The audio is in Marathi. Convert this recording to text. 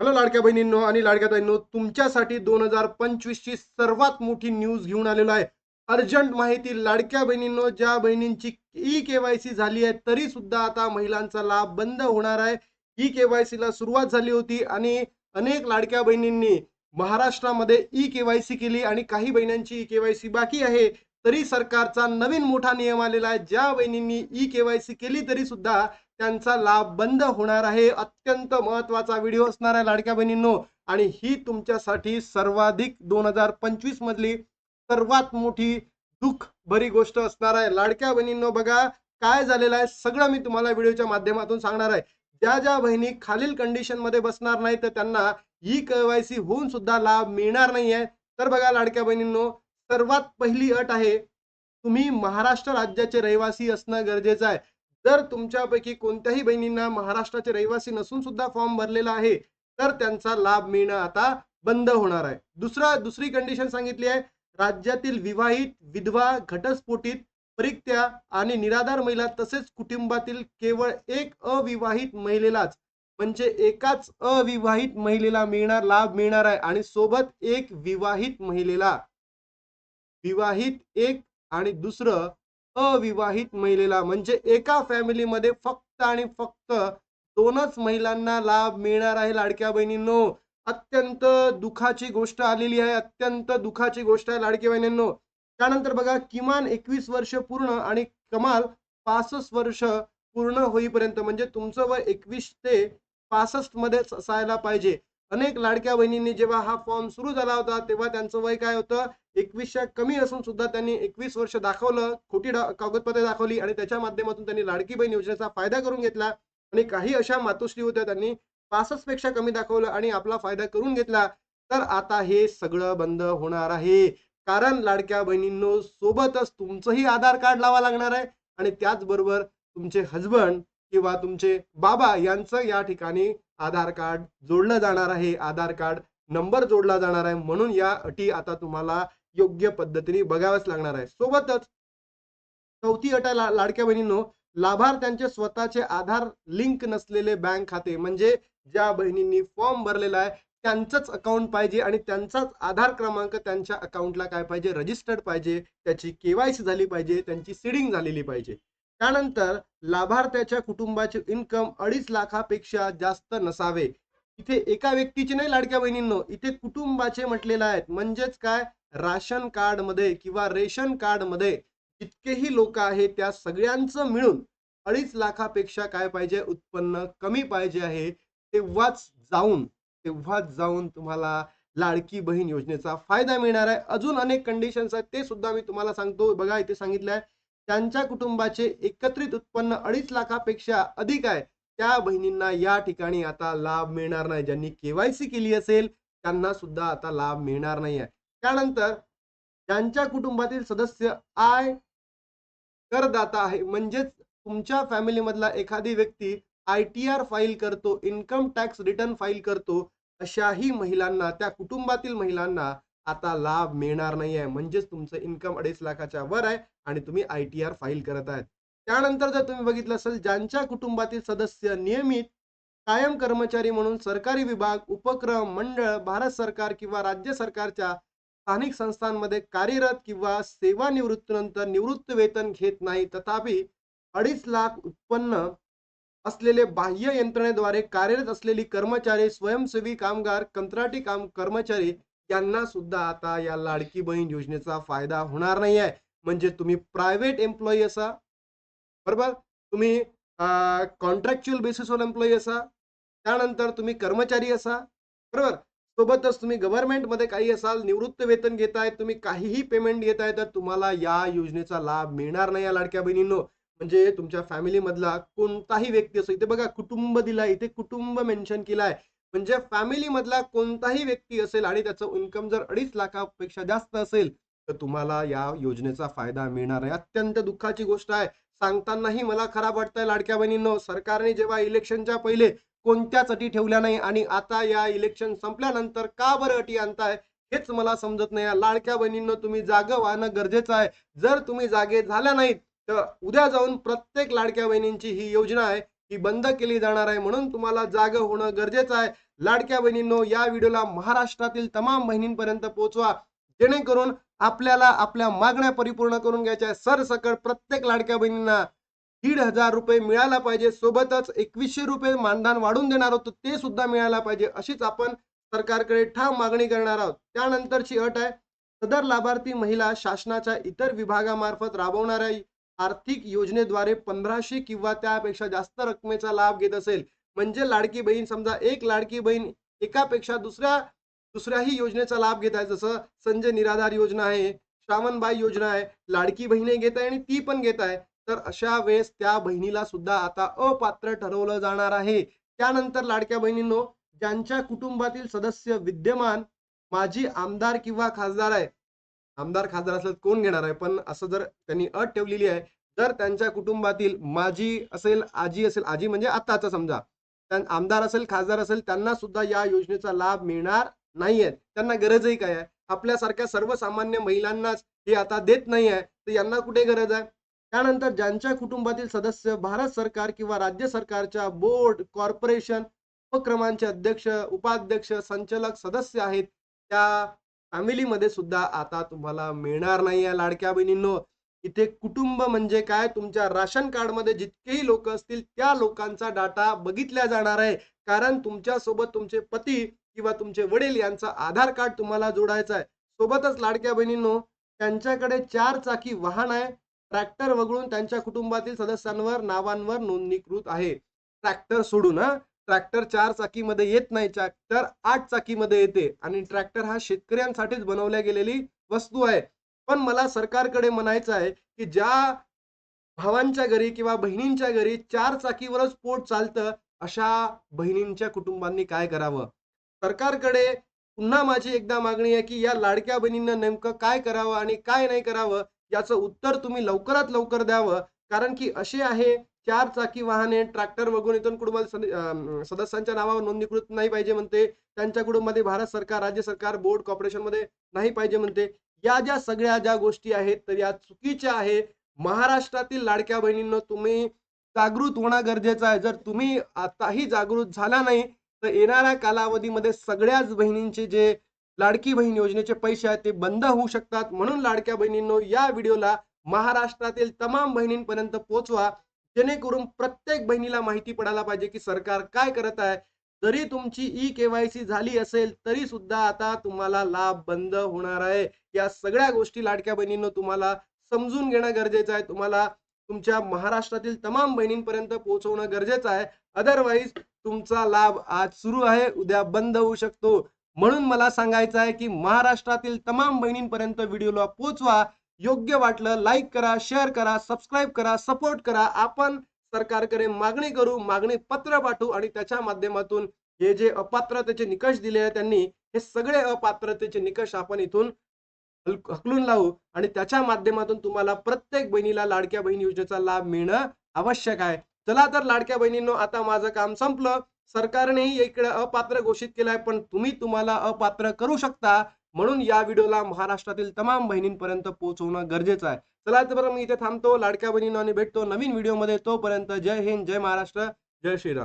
हॅलो लाडक्या बहिणींनो आणि लाडक्या ताईंनो तुमच्यासाठी दोन हजार पंचवीस ची सर्वात मोठी न्यूज घेऊन आलेलो आहे. अर्जंट माहिती लाडक्या बहिणींनो ज्या बहिणींची ई केवायसी झाली आहे तरी सुद्धा आता महिलांचा लाभ बंद होणार आहे. ई केवायसी ला सुरुवात झाली होती आणि अनेक लाडक्या बहिणींनी महाराष्ट्रामध्ये ई केवायसी केली आणि काही बहिणींची ई केवायसी बाकी आहे तरी सरकारचा नवीन मोठा नियम आलेला आहे. ज्या बहिणींनी ई केवायसी केली तरी सुद्धा त्यांचा लाभ बंद होणार आहे. अत्यंत महत्त्वाचा व्हिडिओ असणार आहे लाडक्या बहिणींनो. आणि ही तुमच्यासाठी सर्वाधिक दोन हजार पंचवीस मधली सर्वात मोठी दुःख भरी गोष्ट असणार आहे. लाडक्या बहिणींनो बघा काय झालेलं आहे सगळं मी तुम्हाला व्हिडिओच्या माध्यमातून सांगणार आहे. ज्या ज्या बहिणी खालील कंडिशनमध्ये बसणार नाही तर त्यांना ई केवायसी होऊन सुद्धा लाभ मिळणार नाहीये. तर बघा लाडक्या बहिणींनो सर्वात पहिली अट आहे तुम्ही महाराष्ट्र राज्याचे रहिवासी असणं गरजेचं आहे. जर तुमच्यापैकी कोणत्याही बहिणींना महाराष्ट्राचे रहिवासी नसून सुद्धा फॉर्म भरलेला आहे तर त्यांचा लाभ मिळणं आता बंद होणार आहे. दुसरा दुसरी कंडिशन सांगितली आहे. राज्यातील विवाहित विधवा घटस्फोटित परित्या आणि निराधार महिला तसेच कुटुंबातील केवळ एक अविवाहित महिलेलाच म्हणजे एकाच अविवाहित महिलेला मिळणार लाभ मिळणार आहे आणि सोबत एक विवाहित महिलेला. विवाहित एक आणि दुसरं अविवाहित महिलेला. म्हणजे एका फॅमिलीमध्ये फक्त आणि फक्त दोनच महिलांना लाभ मिळणार आहे लाडक्या बहिणींनो. अत्यंत दुखाची गोष्ट आलेली आहे. अत्यंत दुखाची गोष्ट आहे लाडक्या बहिणींनो. त्यानंतर बघा किमान एकवीस वर्ष पूर्ण आणि कमाल पासष्ट वर्ष पूर्ण होईपर्यंत म्हणजे तुमचं वय एकवीस ते पासष्ट मध्येच असायला पाहिजे. अनेक लाडक्या बहिणींनी जेव्हा हा फॉर्म सुरू झाला होता तेव्हा त्यांचं वय काय होतं? एकवीसच्या कमी असून सुद्धा त्यांनी एकवीस वर्ष दाखवलं खोटी डा- कागदपत्रे दाखवली आणि त्याच्या माध्यमातून त्यांनी लाडकी बहीण योजनेचा फायदा करून घेतला आणि काही अशा मातोश्री होत्या त्यांनी पासष्टपेक्षा कमी दाखवलं आणि आपला फायदा करून घेतला. तर आता हे सगळं बंद होणार आहे. कारण लाडक्या बहिणींनो सोबतच तुमचंही आधार कार्ड लावा लागणार आहे आणि त्याचबरोबर तुमचे हजबंड किंवा तुमचे बाबा यांचं या ठिकाणी आधार कार्ड जोडलं जाणार आहे आधार कार्ड नंबर जोडला जाणार आहे म्हणून या अटी आता तुम्हाला योग्य पद्धतीने बघाव्याच लागणार आहे. सोबतच चौथी अट आहे ला- लाडक्या बहिणींनो लाभार्थ्यांचे स्वतःचे आधार लिंक नसलेले बँक खाते म्हणजे ज्या बहिणींनी फॉर्म भरलेला आहे त्यांचंच अकाउंट पाहिजे आणि त्यांचाच आधार क्रमांक त्यांच्या अकाउंटला काय पाहिजे रजिस्टर्ड पाहिजे त्याची केवायसी झाली पाहिजे त्यांची सीडिंग झालेली पाहिजे. त्यानंतर लाभार्थ्याच्या कुटुंबाचे इन्कम अडीच लाखापेक्षा जास्त नसावे. इथे एका व्यक्तीचे नाही लाडक्या बहिणींनो इथे कुटुंबाचे म्हटलेले आहेत. म्हणजेच काय? राशन कार्डमध्ये किंवा रेशन कार्डमध्ये जितकेही लोक आहेत त्या सगळ्यांचं मिळून अडीच लाखापेक्षा काय पाहिजे? उत्पन्न कमी पाहिजे आहे. तेव्हाच जाऊन तेव्हाच जाऊन तुम्हाला लाडकी बहीण योजनेचा फायदा मिळणार आहे. अजून अनेक कंडिशन्स आहेत ते सुद्धा मी तुम्हाला सांगतो. बघा इथे सांगितलं आहे त्यांच्या कुटुंबाचे एकत्रित उत्पन्न अडीच लाखापेक्षा अधिक आहे. त्या बहिणींना या ठिकाणी आता लाभ मिळणार नाही. ज्यांनी केवायसी केली असेल त्यांना सुद्धा आता लाभ मिळणार नाही आहे. त्यानंतर ज्यांच्या कुटुंबातील सदस्य आय करदाता आहे. म्हणजेच तुमच्या फॅमिलीमधला एखादी व्यक्ती आय टी आर फाईल करतो इन्कम टॅक्स रिटर्न फाईल करतो अशाही महिलांना त्या कुटुंबातील महिलांना आता लाभ मिळणार नाही आहे म्हणजेच तुमचं इन्कम अडीच लाखाच्या वर आहे आणि तुम्ही आय टी आर फाईल करत आहेत. त्यानंतर जर तुम्ही बघितलं असेल ज्यांच्या कुटुंबातील सदस्य नियमित कायम कर्मचारी म्हणून सरकारी विभाग उपक्रम मंडळ भारत सरकार किंवा राज्य सरकारच्या स्थानिक संस्थांमध्ये कार्यरत किंवा सेवानिवृत्तीनंतर निवृत्त वेतन घेत नाही तथापि अडीच लाख उत्पन्न असलेले बाह्य यंत्रणेद्वारे कार्यरत असलेली कर्मचारी स्वयंसेवी कामगार कंत्राटी काम कर्मचारी त्यांना सुद्धा आता या लाडकी बहीण योजनेचा फायदा होणार नाही आहे. म्हणजे तुम्ही प्रायव्हेट एम्प्लॉई असा बरोबर? तुम्ही कॉन्ट्रॅक्च्युअल बेसिसवर एम्प्लॉई असा त्यानंतर तुम्ही कर्मचारी असा बरोबर? सोबतच तुम्ही गव्हर्नमेंटमध्ये काही असाल निवृत्त वेतन घेताय तुम्ही काहीही पेमेंट घेताय तर तुम्हाला या योजनेचा लाभ मिळणार नाही या लाडक्या बहिणींनो. म्हणजे तुमच्या फॅमिली मधला कोणताही व्यक्ती असो इथे बघा कुटुंब दिलाय इथे कुटुंब मेन्शन केलाय. म्हणजे फॅमिलीमधला कोणताही व्यक्ती असेल आणि त्याचं इन्कम जर अडीच लाखापेक्षा जास्त असेल तर तुम्हाला या योजनेचा फायदा मिळणार आहे. अत्यंत दुःखाची गोष्ट आहे. सांगतानाही मला खराब वाटतंय लाडक्या बहिणींनो. सरकारने जेव्हा इलेक्शनच्या पहिले कोणत्याच अटी ठेवल्या नाही आणि आता या इलेक्शन संपल्यानंतर का बरं अटी आणताय हेच मला समजत नाही. या लाडक्या बहिणींनो तुम्ही जागं वाहणं गरजेचं आहे. जर तुम्ही जागे झाल्या नाहीत तर उद्या जाऊन प्रत्येक लाडक्या बहिणींची ही योजना आहे. ही बंद केली जाणार आहे म्हणून तुम्हाला जाग होणं गरजेचं आहे. लाडक्या बहिणींनो या व्हिडिओला महाराष्ट्रातील तमाम बहिणींपर्यंत पोहोचवा. जेणेकरून आपल्याला आपल्या मागण्या परिपूर्ण करून घ्यायच्या सरसकट प्रत्येक लाडक्या बहिणींना दीड हजार रुपये मिळायला पाहिजे. सोबतच एकवीसशे रुपये मानधन वाढून देणार होतो ते सुद्धा मिळायला पाहिजे. अशीच आपण सरकारकडे ठाम मागणी करणार आहोत. त्यानंतरची अट आहे. सदर लाभार्थी महिला शासनाच्या इतर विभागामार्फत राबवणाऱ्या आर्थिक योजनेद्वारे पंधराशे किंवा त्यापेक्षा जास्त रकमेचा लाभ घेत असेल. म्हणजे लाडकी बहीण समजा एक लाडकी बहीण एकापेक्षा दुसऱ्या दुसऱ्याही योजनेचा लाभ घेत आहे. जसं संजय निराधार योजना आहे श्रावणबाई योजना आहे लाडकी बहिणी घेत आहे आणि ती पण घेत आहे. तर अशा वेळेस त्या बहिणीला सुद्धा आता अपात्र ठरवलं जाणार आहे. त्यानंतर लाडक्या बहिणींनो ज्यांच्या कुटुंबातील सदस्य विद्यमान माजी आमदार किंवा खासदार आहे आमदार खासदार असलं कोण घेणार आहे? पण असं जर त्यांनी अट ठेवलेली आहे जर त्यांच्या कुटुंबातील माजी असेल आजी असेल आजी म्हणजे आत्ताचा समजा आमदार असेल खासदार असेल त्यांना सुद्धा या योजनेचा लाभ मिळणार नाहीये. त्यांना गरजही काय आहे? आपल्यासारख्या सर्वसामान्य महिलांनाच हे आता देत नाही आहे तर यांना कुठे गरज आहे? त्यानंतर ज्यांच्या कुटुंबातील सदस्य भारत सरकार किंवा राज्य सरकारच्या बोर्ड कॉर्पोरेशन उपक्रमांचे अध्यक्ष उपाध्यक्ष संचालक सदस्य आहेत त्या फॅमिलीमध्ये सुद्धा आता तुम्हाला मिळणार नाही आहे लाडक्या बहिणींनो. इथे कुटुंब म्हणजे काय? तुमच्या राशन कार्डमध्ये जितकेही लोक असतील त्या लोकांचा डाटा बघितला जाणार आहे. कारण तुमच्यासोबत तुमचे पती किंवा तुमचे वडील यांचा आधार कार्ड तुम्हाला जोडायचा आहे. सोबतच लाडक्या बहिणींनो त्यांच्याकडे चार चाकी वाहन आहे. ट्रॅक्टर वगळून त्यांच्या कुटुंबातील सदस्यांवर नावांवर नोंदणीकृत आहे. ट्रॅक्टर सोडून हा. ट्रॅक्टर चार चाकीमध्ये येत नाही ट्रॅक्टर आठ चाकीमध्ये येते आणि ट्रॅक्टर हा शेतकऱ्यांसाठीच बनवल्या गेलेली वस्तू आहे. पण मला सरकारकडे म्हणायचं आहे की ज्या भावांच्या घरी किंवा बहिणींच्या घरी चार चाकीवरच पोट चालतं अशा बहिणींच्या कुटुंबांनी काय करावं? सरकारकडे पुन्हा माझी एकदा मागणी आहे की या लाडक्या बहिणींना नेमकं काय करावं आणि काय नाही करावं याचं उत्तर तुम्ही लवकरात लवकर द्यावं. कारण की असे आहे चार चाकी वाहने ट्रॅक्टर वगैरे इथून कुटुंबातील सद- सदस्यांच्या नावावर नोंदणीकृत नाही पाहिजे म्हणते. त्यांच्या कुटुंबामध्ये भारत सरकार राज्य सरकार बोर्ड कॉर्पोरेशनमध्ये नाही पाहिजे म्हणते. या ज्या सगळ्या ज्या गोष्टी आहेत तर या चुकीच्या आहे महाराष्ट्रातील लाडक्या बहिणींना तुम्ही जागृत होणं गरजेचं आहे. जर तुम्ही आताही जागृत झाला नाही तर येणाऱ्या कालावधीमध्ये सगळ्याच बहिणींचे जे लाडकी बहीण योजनेचे पैसे आहेत ते बंद होऊ शकतात. म्हणून लाडक्या बहिणींनो या व्हिडिओला महाराष्ट्रातील तमाम बहिणींपर्यंत पोहोचवा जेणेकरून प्रत्येक बहिणीला माहिती पडायला पाहिजे की सरकार काय करत आहे. जरी तुमची ई केवायसी झाली असेल तरी सुद्धा आता तुम्हाला लाभ बंद होणार आहे. या सगळ्या गोष्टी लाडक्या बहिणींना तुम्हाला समजून घेणं गरजेचं आहे. तुम्हाला तुमच्या महाराष्ट्रातील तमाम बहिणींपर्यंत पोहोचवणं गरजेचं आहे. अदरवाईज तुमचा लाभ आज सुरू आहे उद्या बंद होऊ शकतो. म्हणून मला सांगायचं आहे की महाराष्ट्रातील तमाम बहिणींपर्यंत व्हिडिओला पोहोचवा. योग्य वाटलं लाईक करा शेअर करा सबस्क्राईब करा सपोर्ट करा. आपण सरकारकडे मागणी करू मागणी पत्र पाठवू आणि त्याच्या माध्यमातून हे जे अपात्रतेचे निकष दिले आहेत त्यांनी हे सगळे अपात्रतेचे निकष आपण इथून हकलून लावू आणि त्याच्या माध्यमातून तुम्हाला प्रत्येक बहिणीला लाडक्या बहीण योजनेचा लाभ मिळणं आवश्यक आहे. चला तर लाडक्या बहिणींनो आता माझं काम संपलं. सरकारनेही इकडे अपात्र घोषित केलंय पण तुम्ही तुम्हाला अपात्र करू शकता. म्हणून या व्हिडिओला महाराष्ट्रातील तमाम बहिणींपर्यंत पोहोचवणं गरजेचं आहे. चला तर बरं मी इथे थांबतो. लाडक्या बहिणींनो आणि भेटतो नवीन व्हिडिओमध्ये. तोपर्यंत जय हिंद जय महाराष्ट्र जय श्रीराम.